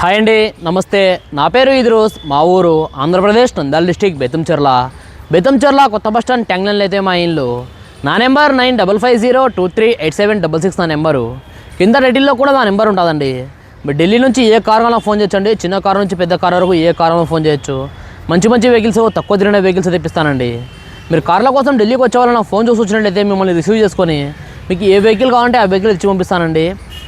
Hi అండి నమస్తే. నా పేరు ఇదిరోజ్ మా ఊరు ఆంధ్రప్రదేశ్ నంద్యాల డిస్టిక్ బెతంచెర్ల బెతంచెర్ల కొత్త బస్ స్టాండ్ ట్యాంగ్లైన్లో అయితే మా ఇల్లు. నా number nine double five zero two three eight seven double six నా నెంబరు. కింద రెడ్డిల్లో కూడా నా నెంబర్ ఉంటుందండి. మీరు ఢిల్లీ నుంచి ఏ కార్ ఫోన్ చేయొచ్చండి. చిన్న కారు నుంచి పెద్ద కార్ వరకు ఏ కార్ ఫోన్ చేయొచ్చు. మంచి మంచి వెహికల్స్ తక్కువ తిరిగిన వెహికల్స్ తెప్పిస్తానండి. మీరు కార్ల కోసం ఢిల్లీకి వచ్చే వాళ్ళు ఫోన్ చూసి వచ్చినట్లయితే మిమ్మల్ని రిసీవ్ చేసుకొని మీకు ఏ వెహికల్ కావాలంటే ఆ వెహికల్ ఇచ్చి పంపిస్తానండి.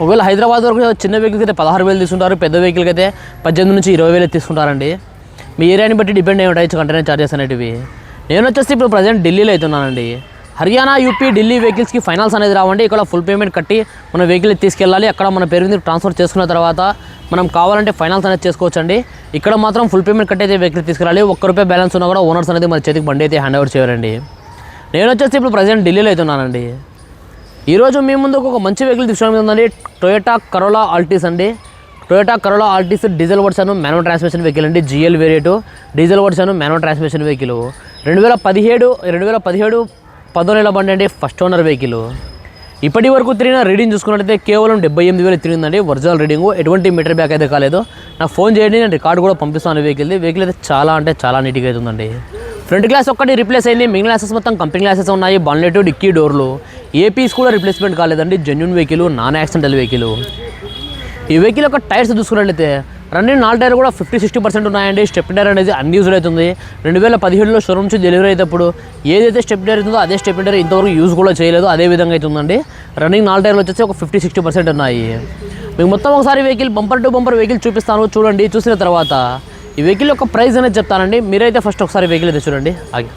ఒకవేళ హైదరాబాద్ వరకు చిన్న వెహికల్కి అయితే పదహారు వేలు తీసుకుంటారు పెద్ద వెహికల్కి అయితే పద్దెనిమిది నుంచి ఇరవై వేలు తీసుకుంటారండి. మీ ఏరియాని బట్టి డిపెండ్ అయి ఉంటాయి కంటైనర్ ఛార్జెస్ అనేటివి. నేను వచ్చేసి ఇప్పుడు ప్రజెంట్ ఢిల్లీలో అవుతున్నానండి. హర్యానా యూపీ ఢిల్లీ వెహికల్స్కి ఫైనాన్స్ అనేది రావండి. ఇక్కడ ఫుల్ పేమెంట్ కట్టి మన వెహికల్ తీసుకెళ్ళాలి. అక్కడ మన పేరు మీద ట్రాన్స్ఫర్ చేసుకున్న తర్వాత మనం కావాలంటే ఫైనాన్స్ అనేది చేసుకోవచ్చండి. ఇక్కడ మాత్రం ఫుల్ పేమెంట్ కట్టి అయితే వెహికల్ తీసుకెళ్ళాలి. ఒక్క రూపాయి బ్యాలెన్స్ ఉన్నా కూడా ఓనర్స్ అనేది మన చేతికి బండి అయితే హ్యాండ్ ఓవర్ చేయాలండి నేను వచ్చేసి ఇప్పుడు ప్రజెంట్ ఢిల్లీలో అవుతున్నానండి. ఈరోజు మీ ముందుకు ఒక మంచి వెహికల్ తీసుకోవడం ఉందండి టొయోటా కరోలా ఆల్టీస్ అండి. Toyota Corolla Altis diesel version manual transmission vehicle అండి. GL variant diesel version manual transmission vehicle రెండు వేల పదిహేడు రెండు వేల పదిహేడు పదో బండి అండి ఫస్ట్ ఓనర్ వెహికల్ ఇప్పటి వరకు తిరిగిన రీడింగ్ చూసుకున్నట్లయితే కేవలం డెబ్బై ఎనిమిది వేలు తిరిగిందండి. ఒరిజినల్ రీడింగ్ ఎటువంటి మీటర్ బ్యాక్ అయితే కాలేదు. నాకు ఫోన్ చేయండి నేను రికార్డు కూడా పంపిస్తాను వెహికల్ది వెహికల్ అయితే చాలా అంటే చాలా నీట్గా అవుతుందండి ఫ్రంట్ గ్లాస్ ఒక్కటి రిప్లేస్ అయింది. మిగిలిన గ్లాసెస్ మొత్తం కంపెనీ గ్లాసెస్ ఉన్నాయి. బాన్లెట్ డిక్కీ డోర్లు ఏ పీస్ కూడా రిప్లేస్మెంట్ కాలేదండి. Genuine vehicle non accidental vehicle ఈ వెహికల్ యొక్క టైర్స్ చూసుకున్నట్లయితే రన్నింగ్ నాలుగు టైర్ కూడా ఫిఫ్టీ సిక్స్టీ పర్సెంట్ ఉన్నాయండి. స్టెప్ టైర్ అనేది అన్యూజ్డ్ అవుతుంది. రెండు వేల పదిహేడులో షోరూమ్ నుంచి డెలివరీ అయ్యేటప్పుడు ఏదైతే స్టెప్ టైర్ ఉందో అదే స్టెప్ టైర్ ఇంతవరకు యూజ్ కూడా చేయలేదు. అదే విధంగా అవుతుందండి. రన్నింగ్ నాలుగు టైర్లు వచ్చేసి ఒక ఫిఫ్టీ సిక్స్టీ పర్సెంట్ ఉన్నాయి. మీకు మొత్తం ఒకసారి vehicle bumper to bumper vehicle చూపిస్తాను. చూడండి చూసిన తర్వాత ఈ వెహికల్ యొక్క ప్రైస్ అనేది చెప్తానండి. మీరైతే ఫస్ట్ ఒకసారి వెహికల్ అయితే చూడండి. ఆగి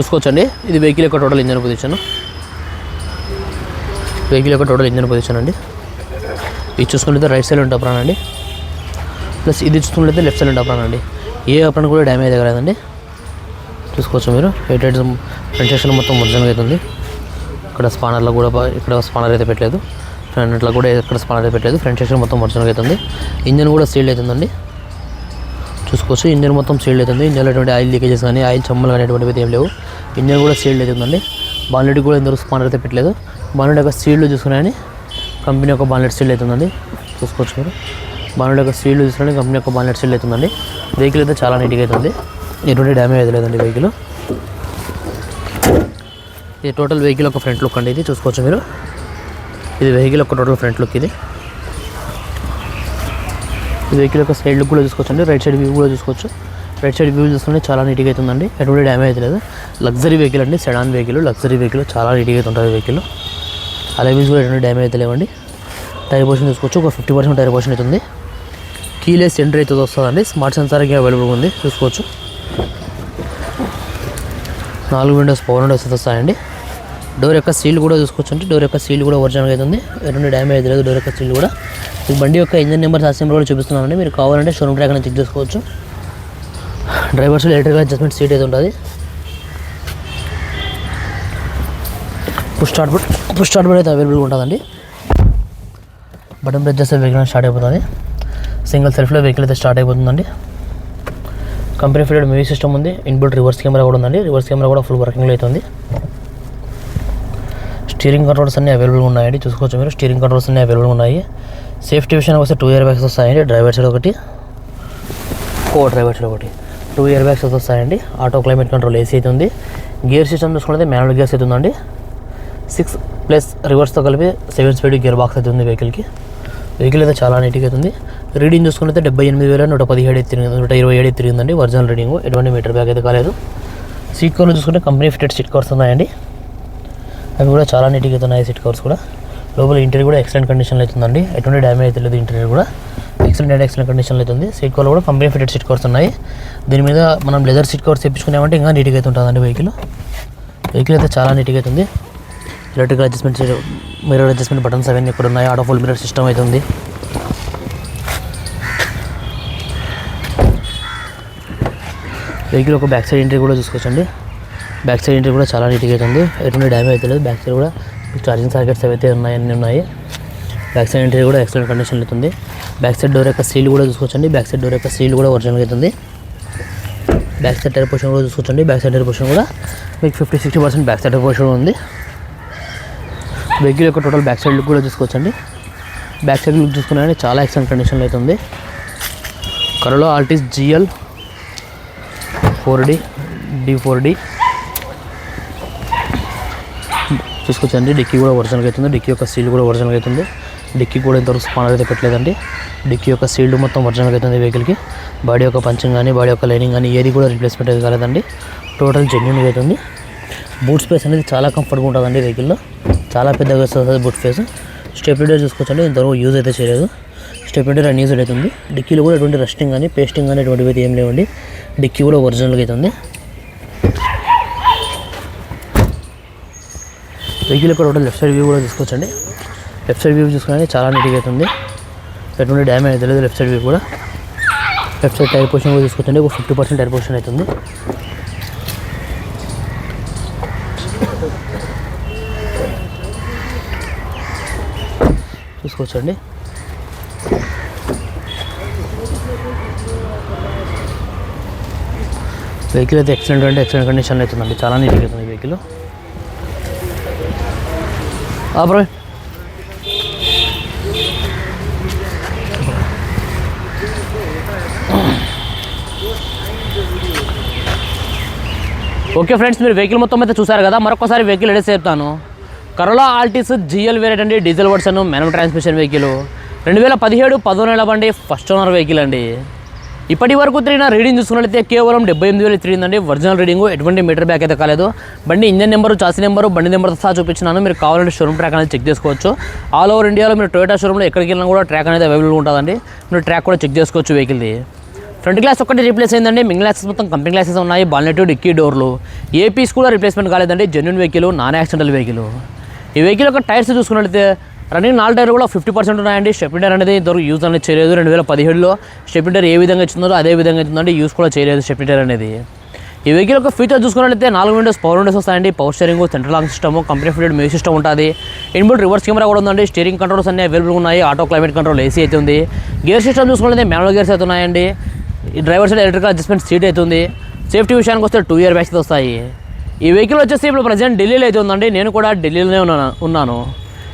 చూసుకోవచ్చండి. ఇది వెహికల్ యొక్క టోటల్ ఇంజన్ పొజిషన్ వెహికల్ యొక్క టోటల్ ఇంజన్ పొజిషన్ అండి. ఇది చూసుకుంటే రైట్ సైడ్ ఉంటే అప్రాన్ అండి. ప్లస్ ఇది చూసుకుంటే లెఫ్ట్ సైడ్ ఉంటే అప్రాన్ అండి. ఏ అప్రాన్ కూడా డ్యామేజ్ అవ్వలేదండి చూసుకోవచ్చు మీరు. ఎయిట్ హెడ్ ఫ్రంట్ సెక్షన్ మొత్తం ఒరిజినల్ అవుతుంది ఇక్కడ స్పానర్లో కూడా ఇక్కడ స్పానర్ అయితే పెట్టలేదు. ఫ్రంట్లో కూడా ఇక్కడ స్పానర్ అయితే పెట్టలేదు. ఫ్రంట్ సెక్షన్ మొత్తం ఒరిజినల్ అవుతుంది ఇంజన్ కూడా సీల్ అవుతుందండి చూసుకోవచ్చు. ఇంజన్ మొత్తం సీల్డ్ అవుతుంది ఇంజన్లో ఎటువంటి ఆయిల్ లీకేజెస్ కానీ ఆయిల్ చమ్మలు కానీ ఎటువంటివి ఏం లేవు. ఇంజన్ కూడా సీల్డ్ అవుతుందండి బాన్లెట్ కూడా ఇందులో స్పానర్ అయితే పెట్టలేదు. బాన్లెట్ యొక్క సీల్డ్ చూసుకున్నాయని కంపెనీ యొక్క బాన్లెట్ సీల్డ్ అవుతుందండి చూసుకోవచ్చు మీరు. బాన్లెట్ యొక్క సీల్డ్ చూసుకుని కంపెనీ యొక్క బాన్లెట్ సీల్డ్ అవుతుందండి వెహికల్ అయితే చాలా నీట్గా అవుతుంది ఎటువంటి డ్యామేజ్ అయితే లేదండి వెహికల్ ఇది టోటల్ వెహికల్ ఒక ఫ్రంట్ లుక్ అండి ఇది. చూసుకోవచ్చు మీరు. ఇది వెహికల్ ఒక టోటల్ ఫ్రంట్ లుక్ ఇది. వెహికల్ యొక్క సైడ్ లుక్ కూడా చూసుకోవచ్చండి. రైట్ సైడ్ వ్యూ కూడా చూసుకోవచ్చు. రైట్ సైడ్ వ్యూ చూసుకుంటే చాలా నీట్గా అవుతుందండి ఎటువంటి డ్యామేజ్ లేదు. లగ్జరీ వెహికల్ అండి. సెడాన్ వెహికల్ లగ్జరీ వెహికల్ చాలా నీట్గా అవుతుంటుంది వెహికల్ అలా అలవీస్ కూడా ఎటువంటి డ్యామేజ్ అయితే లేవండి. టైర్ పోర్షన్ చూసుకోవచ్చు. ఒక ఫిఫ్టీ పర్సెంట్ టైర్ పోర్షన్ అవుతుంది కీలెస్ ఎంట్రీ అయితే వస్తుందండి. స్మార్ట్ సెన్సార్కి అవైలబుల్ ఉంది. చూసుకోవచ్చు. నాలుగు విండోస్ పవర్ విండోస్ అయితే వస్తాయండి. డోర్ యొక్క సీల్ కూడా చూసుకోవచ్చు అంటే డోర్ యొక్క సీల్ కూడా ఒరిజినల్గా ఉంది. ఎటువంటి డ్యామేజ్ లేదు. డోర్ యొక్క సీల్ కూడా. ఈ బండి యొక్క ఇంజన్ నెంబర్ సాస్ నెంబర్ కూడా చూపిస్తున్నానండి. మీరు కావాలంటే షోరూమ్ ట్రాక్ చెక్ చేసుకోవచ్చు. డ్రైవర్స్ ఎలక్ట్రికల్ అడ్జస్ట్మెంట్ సీట్ అయితే ఉంటుంది. Push start button push start button అయితే అవైలబుల్గా ఉంటుందండి. బటన్ ప్రెస్ చేస్తే వెహికల్ స్టార్ట్ అయిపోతుంది. సింగిల్ సెల్ఫ్లో వెహికల్ అయితే స్టార్ట్ అయిపోతుందండి. కంపెనీ ఫిటెడ్ మ్యూజిక్ సిస్టమ్ ఉంది. ఇన్బుల్ట్ రివర్స్ కెమెరా కూడా ఉందండి. రివర్స్ కెమెరా కూడా ఫుల్ వర్కింగ్లో అవుతుంది స్టీరింగ్ కంట్రోల్స్ అన్నీ అవైలబుల్ ఉన్నాయండి. చూసుకోవచ్చు మీరు. స్టీరింగ్ కంట్రోల్స్ అన్నీ అవైలబుల్ ఉన్నాయి. సేఫ్టీ విషయానికి వస్తే టూ ఇయర్ బ్యాగ్స్ వస్తాయండి. డ్రైవర్ సైడ్ ఒకటి కో డ్రైవర్ సైడ్ ఒకటి. టూ ఇయర్ బ్యాగ్స్ అయితే వస్తాయండి. ఆటో క్లైమేట్ కంట్రోల్ ఏసీ అయితే ఉంది. గేర్ సిస్టమ్ చూసుకుంటే మాన్యువల్ గేర్స్ అయితే ఉందండి. సిక్స్ ప్లస్ రివర్స్తో కలిపి సెవెన్ స్పీడ్ గేర్ బాక్స్ అయితే ఉంది వెహికల్కి. వెహికల్ అయితే చాలా నీట్గా అవుతుంది రీడింగ్ చూసుకుంటే డెబ్బై ఎనిమిది వేల నూట పదిహేడు అయితే తిరిగింది. నూట ఇరవై ఏడు తిరిగిందండి. Original reading. ఎటువంటి మీటర్ బ్యాగ్ అయితే కాలేదు. సీట్ కవర్లు చూసుకుంటే కంపెనీ ఫిటెడ్ సీట్ కవర్స్ ఉన్నాయండి. అవి కూడా చాలా నీట్గా అవుతున్నాయి సీట్ కవర్స్ కూడా. లోపల ఇంటీరియర్ కూడా ఎక్సలెంట్ కండిషన్లో అవుతుందండి. ఎటువంటి డ్యామేజ్ అయితే లేదు ఇంటీరియర్ కూడా. ఎక్సలెంట్ అండ్ ఎక్సలెంట్ కండిషన్లో అవుతుంది. సీట్ కవర్లు కూడా కంపెనీ ఫిటెడ్ సీట్ కవర్స్ ఉన్నాయి. దీని మీద మనం లెదర్ సీట్ కవర్స్ తెప్పించుకున్నామంటే ఇంకా నీట్గా అయితే ఉంటుందండి వెహికల్ వెహికల్ అయితే చాలా నీట్గా అవుతుంది electrical adjustment mirror adjustment buttons అవన్నీ ఇక్కడ ఉన్నాయి. ఆటో ఫుల్ మిర్రర్ సిస్టమ్ అయితే ఉంది. వెహికల్ ఒక బ్యాక్ సైడ్ ఎంట్రీ కూడా చూసుకోవచ్చండి. బ్యాక్ సైడ్ ఇంటర్ కూడా చాలా నీట్గా అవుతుంది ఎటువంటి డ్యామేజ్ అయితే లేదు. బ్యాక్ సైడ్ కూడా ఛార్జింగ్ సర్కెట్స్ అయితే ఉన్నాయి అన్నీ ఉన్నాయి బ్యాక్ సైడ్ ఎంట్రీ కూడా ఎక్సలెంట్ కండిషన్ అవుతుంది బ్యాక్ సైడ్ డోర్ యొక్క సీల్ కూడా చూసుకోవచ్చండి. బ్యాక్ సైడ్ డోర్ యొక్క సీల్ కూడా ఒరిజినల్ అవుతుంది బ్యాక్ సైడ్ టైర్ పొజిషన్ కూడా చూసుకోవచ్చండి. బ్యాక్ సైడ్ టైర్ పొజిషన్ కూడా మీకు fifty sixty percent back side position ఉంది. వెహికల్ యొక్క టోటల్ బ్యాక్ సైడ్ లుక్ కూడా చూసుకోవచ్చండి. బ్యాక్ సైడ్ లుక్ చూసుకున్నా చాలా ఎక్సలెంట్ కండిషన్లో అవుతుంది Corolla Altis GL four D D four D చూసుకోవచ్చండి డిక్కీ కూడా ఒరిజినల్గా అవుతుంది. డిక్కీ యొక్క సీల్ కూడా ఒరిజినల్గా అవుతుంది. డిక్కీ కూడా ఇంతవరకు స్పానర్ అయితే పెట్టలేదండి. డిక్కీ యొక్క సీల్డ్ మొత్తం ఒరిజినల్గా అవుతుంది వెహికల్కి బాడీ యొక్క పంచింగ్ కానీ బాడీ యొక్క లైనింగ్ కానీ ఏది కూడా రిప్లేస్మెంట్ అయితే కాలేదండి. టోటల్ జెన్యున్గా అవుతుంది. బూట్ స్పేస్ అనేది చాలా కంఫర్ట్గా ఉంటుందండి వెహికల్లో చాలా పెద్దగా వస్తుంది బూట్ స్పేస్ స్టెప్ లీడర్ చూసుకోవచ్చండి. ఇంతవరకు యూజ్ అయితే చేయలేదు. స్టెప్ లీడర్ అవుతుంది డిక్కీలో కూడా ఎటువంటి రెస్టింగ్ కానీ పేస్టింగ్ కానీ ఎటువంటివి అయితే ఏం లేవండి. డిక్కీ కూడా ఒరిజినల్గా అవుతుంది. వెహికల్ యొక్క ఒకటి లెఫ్ట్ సైడ్ వ్యూ కూడా తీసుకోవచ్చండి. లెఫ్ట్ సైడ్ వ్యూ చూసుకుంటే చాలా నీట్గా అవుతుంది. ఎటువంటి డ్యామేజ్ అయితే లెఫ్ట్ సైడ్ వ్యూ కూడా. లెఫ్ట్ సైడ్ టైర్ పొజిషన్ కూడా చూసుకోవచ్చండి ఒక ఫిఫ్టీ పర్సెంట్ టైర్ పొజిషన్ అవుతుంది. చూసుకోవచ్చండి. వెహికల్ అయితే ఎక్సలెంట్ అంటే ఎక్సలెంట్ కండిషన్ అవుతుందండి. చాలా నీట్గా అవుతుంది వెహికల్. బ్రో ఓకే ఫ్రెండ్స్ మీరు వెహికల్ మొత్తం అయితే చూసారు కదా. మరొకసారి వెహికల్ ఎడేసి చెప్తాను కరోలా ఆల్టిస్ జిఎల్ వేరియట్ అండి. Diesel version manual transmission vehicle రెండు వేల పదిహేడు పదకొండు బండి ఫస్ట్ ఓనర్ వెహికల్ అండి. ఇప్పటి వరకు తిరిగిన రీడింగ్ చూసుకున్నట్లయితే కేవలం డెబ్బై ఎనిమిది వేలు తిరిగిందండి. Original reading. ఎటువంటి మీటర్ బ్యాక్ అయితే కాలేదు. బండి ఇంజన్ నెంబరు చాసి నెంబరు బండి నెంబర్తో సహా చూపించినాను. మీరు కావాలంటే షోరూమ్ ట్రాక్ అనేది చెక్ చేసుకోవచ్చు. ఆల్ ఓవర్ ఇండియాలో మీరు టొయోటా షోరూమ్లో ఎక్కడికి వెళ్ళినా కూడా ట్రాక్ అనేది అవైలబుల్ ఉంటుందండి. మీరు ట్రాక్ కూడా చెక్ చేసుకోవచ్చు వెహికల్ది ఫ్రంట్ గ్లాస్ ఒక్కటి రీప్లేస్ అయిందండి. మింగ్ గ్లాసెస్ మొత్తం కంపెనీ గ్లాసెస్ ఉన్నాయి. బాల్నెట్ డిక్కీ డోర్లు ఏ పీస్ కూడా రీప్లేస్మెంట్ కాలేదండి. Genuine vehicle non accidental vehicle ఈ వెహికల్ యొక్క టైర్స్ చూసుకున్నట్లయితే రన్నింగ్ నాలుగు టైర్లు కూడా ఫిఫ్టీ పర్సెంట్ ఉన్నాయండి. స్టెప్ని అనేది ఇంతవరకు యూజ్ అనేది చేయలేదు. రెండు వేల పదిహేడులో స్టెప్ని ఏ విధంగా ఇచ్చిందో అదే విధంగా ఇచ్చిందంటే యూస్ కూడా చేయలేదు స్టెప్ని అనేది. ఈ వెహికల్ యొక్క ఫీచర్ చూసుకున్నట్లయితే నాలుగు విండోస్ పవర్ విండోస్ వస్తాయండి. Power steering central lock system company fitted music system ఉంటుంది. ఇన్బుల్ రివర్స్ కెమెరా కూడా ఉందండి. స్టీరింగ్ కంట్రోల్స్ అన్ని అవైలబుల్ ఉన్నాయి. ఆటో క్లైమేట్ కంట్రోల్ ఏసీ అయితే ఉంది. గేర్ సిస్టమ్ చూసుకున్నట్లయితే మ్యానువల్ గేర్స్ అయితే ఉన్నాయండి. ఈ driver side electrical adjustment seat అవుతుంది సేఫ్టీ విషయానికి వస్తే టూ ఇయర్ బ్యాగ్స్ వస్తాయి. ఈ వెహికల్ వచ్చేసి ఇప్పుడు ప్రజెంట్ ఢిల్లీలో అయితే ఉందండి. నేను కూడా ఢిల్లీలోనే ఉన్నాను.